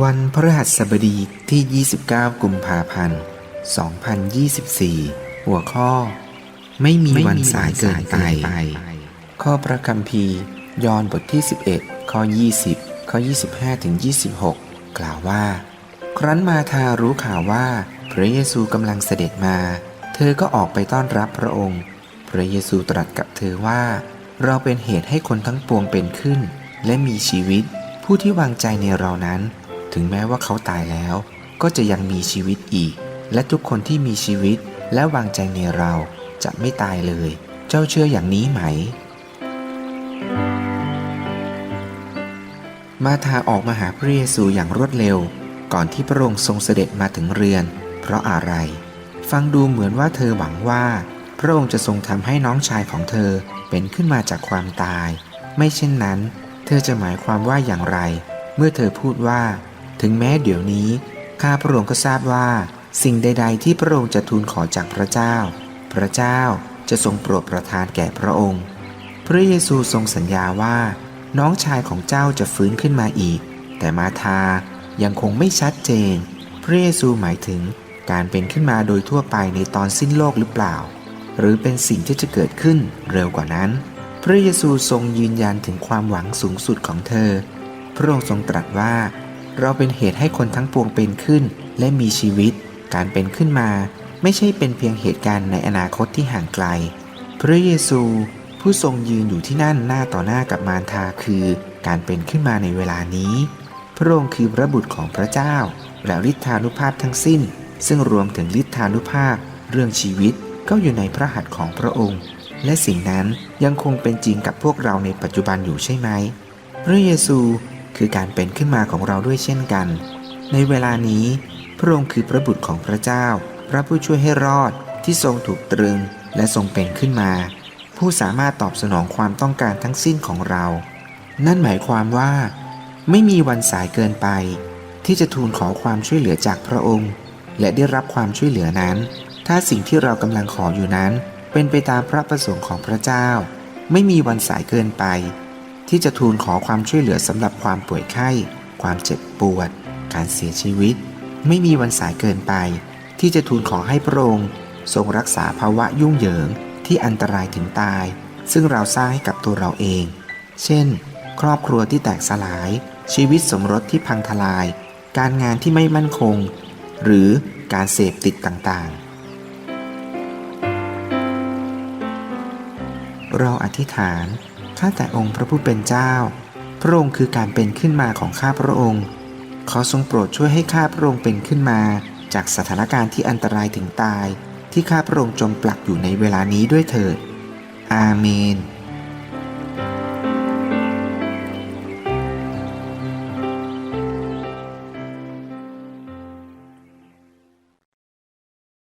วันพฤหัสบดีที่ 29 กุมภาพันธ์ 2024 หัวข้อ ไม่มีวันสายเกินไป ข้อพระคัมภีร์ยอห์นบทที่ 11 ข้อ 20 ข้อ 25 ถึง 26 กล่าวว่า ครั้นมาทารู้ข่าวว่าพระเยซูกำลังเสด็จมา เธอก็ออกไปต้อนรับพระองค์ พระเยซูตรัสกับเธอว่า เราเป็นเหตุให้คนทั้งปวงเป็นขึ้น และมีชีวิต ผู้ที่วางใจในเรานั้น ถึงแม้ว่าเขาตายแล้ว ก็จะยังมีชีวิตอีก และทุกคนที่มีชีวิตและวางใจในเราจะไม่ตายเลย เจ้าเชื่ออย่างนี้ไหม มาทาออกมาหาพระเยซูอย่างรวดเร็ว ก่อนที่พระองค์ทรงเสด็จมาถึงเรือน เพราะอะไร ฟังดูเหมือนว่าเธอหวังว่า พระองค์จะทรงทำให้น้องชายของเธอเป็นขึ้นมาจากความตาย ไม่เช่นนั้น เธอจะหมายความว่าอย่างไร เมื่อเธอพูดว่า ถึงแม้เดี๋ยวนี้ ข้าพระองค์ก็ทราบว่า สิ่งใด ๆ ที่พระองค์จะทูลขอจากพระเจ้า พระเจ้าจะทรงโปรดประทานแก่พระองค์ พระเยซูทรงสัญญาว่า น้องชายของเจ้าจะฟื้นขึ้นมาอีก แต่มาทายังคงไม่ชัดเจน พระเยซูหมายถึงการเป็นขึ้นมาโดยทั่วไปในตอนสิ้นโลกหรือเปล่า หรือเป็นสิ่งที่จะเกิดขึ้นเร็วกว่านั้น พระเยซูทรงยืนยันถึงความหวังสูงสุดของเธอ พระองค์ทรงตรัสว่า เราเป็นเหตุให้คนทั้งปวงเป็นขึ้น และมีชีวิต การเป็นขึ้นมา ไม่ใช่เป็นเพียงเหตุการณ์ในอนาคตที่ห่างไกล พระเยซูผู้ทรงยืนอยู่ที่นั่นหน้าต่อหน้ากับมารทาคือการเป็นขึ้นมาในเวลานี้ พระองค์คือพระบุตรของพระเจ้า และฤทธานุภาพทั้งสิ้น ซึ่งรวมถึงฤทธานุภาพ เรื่องชีวิตก็อยู่ในพระหัตถ์ของพระองค์ และสิ่งนั้นยังคงเป็นจริงกับพวกเราในปัจจุบันอยู่ใช่ไหม พระเยซู คือการเป็นขึ้นมาของเราด้วยเช่นกัน ในเวลานี้พระองค์คือพระบุตรของพระเจ้า พระผู้ช่วยให้รอดที่ทรงถูกตรึงและทรงเป็นขึ้นมา ผู้สามารถตอบสนองความต้องการทั้งสิ้นของเรา นั่นหมายความว่า ไม่มีวันสายเกินไป ที่จะทูลขอความช่วยเหลือจากพระองค์ และได้รับความช่วยเหลือนั้น ถ้าสิ่งที่เรากำลังขออยู่นั้น เป็นไปตามพระประสงค์ของพระเจ้า ไม่มีวันสายเกินไป ที่จะทูลขอความช่วยเหลือสำหรับความป่วยไข้ ความเจ็บปวด การเสียชีวิต ไม่มีวันสายเกินไป ที่จะทูลขอให้พระองค์ ทรงรักษาภาวะยุ่งเหยิงที่อันตรายถึงตาย ซึ่งเราสร้างให้กับตัวเราเอง เช่น ครอบครัวที่แตกสลาย ชีวิตสมรสที่พังทลาย การงานที่ไม่มั่นคง หรือการเสพติดต่างๆ เราอธิษฐาน ข้าแต่องค์พระผู้เป็นเจ้า พระองค์คือการเป็นขึ้นมาของข้าพระองค์ ขอทรงโปรดช่วยให้ข้าพระองค์เป็นขึ้นมา จากสถานการณ์ที่อันตรายถึงตาย ที่ข้าพระองค์จมปลักอยู่ในเวลานี้ด้วยเถิด อาเมน